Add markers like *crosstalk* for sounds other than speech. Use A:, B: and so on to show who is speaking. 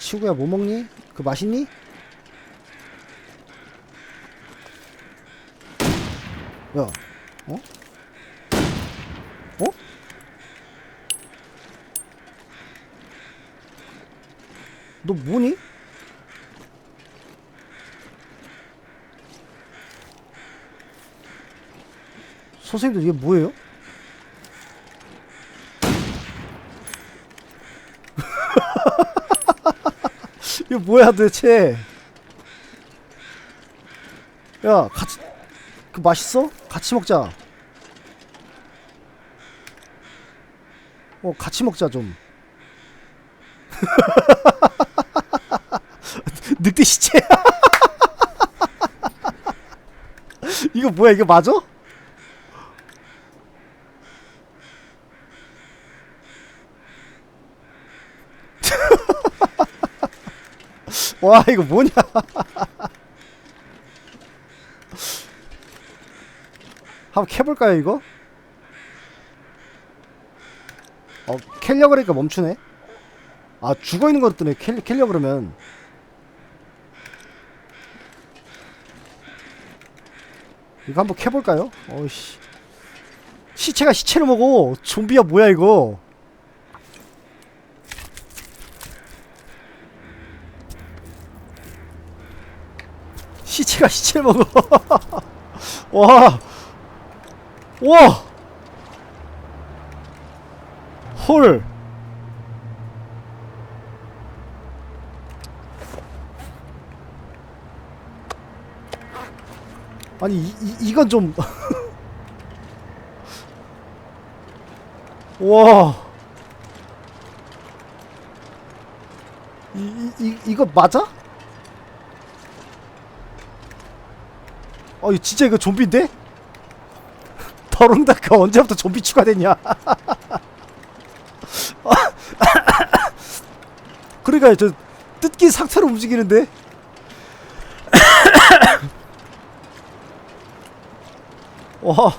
A: 친구야 뭐 먹니? 그 맛있니? 야, 어? 어? 너 뭐니? 선생님들 이게 뭐예요? *laughs* 이거 뭐야 도대체? 야 같이 그 맛있어? 같이 먹자. 어 같이 먹자 좀. *laughs* 늑대 시체. *laughs* 이거 뭐야 이거 맞아? *laughs* 와 이거 뭐냐? *laughs* 한번 캐볼까요 이거? 어 캘려 그러니까 멈추네. 아 죽어 있는 것들은 캘 캘려 그러면 이거 한번 캐볼까요? 어이씨 시체가 시체를 먹어 좀비야 뭐야 이거? 시체가 시체를 먹어. *laughs* 와. 와. 헐. 아니 이, 이 이건 좀 *laughs* 와. 이, 이, 이 이거 맞아? 어, 진짜 이거 좀비인데? *laughs* 더롱다크 언제부터 좀비 추가됐냐? *laughs* 그러니까 저 뜯긴 상태로 움직이는데? *laughs* 와,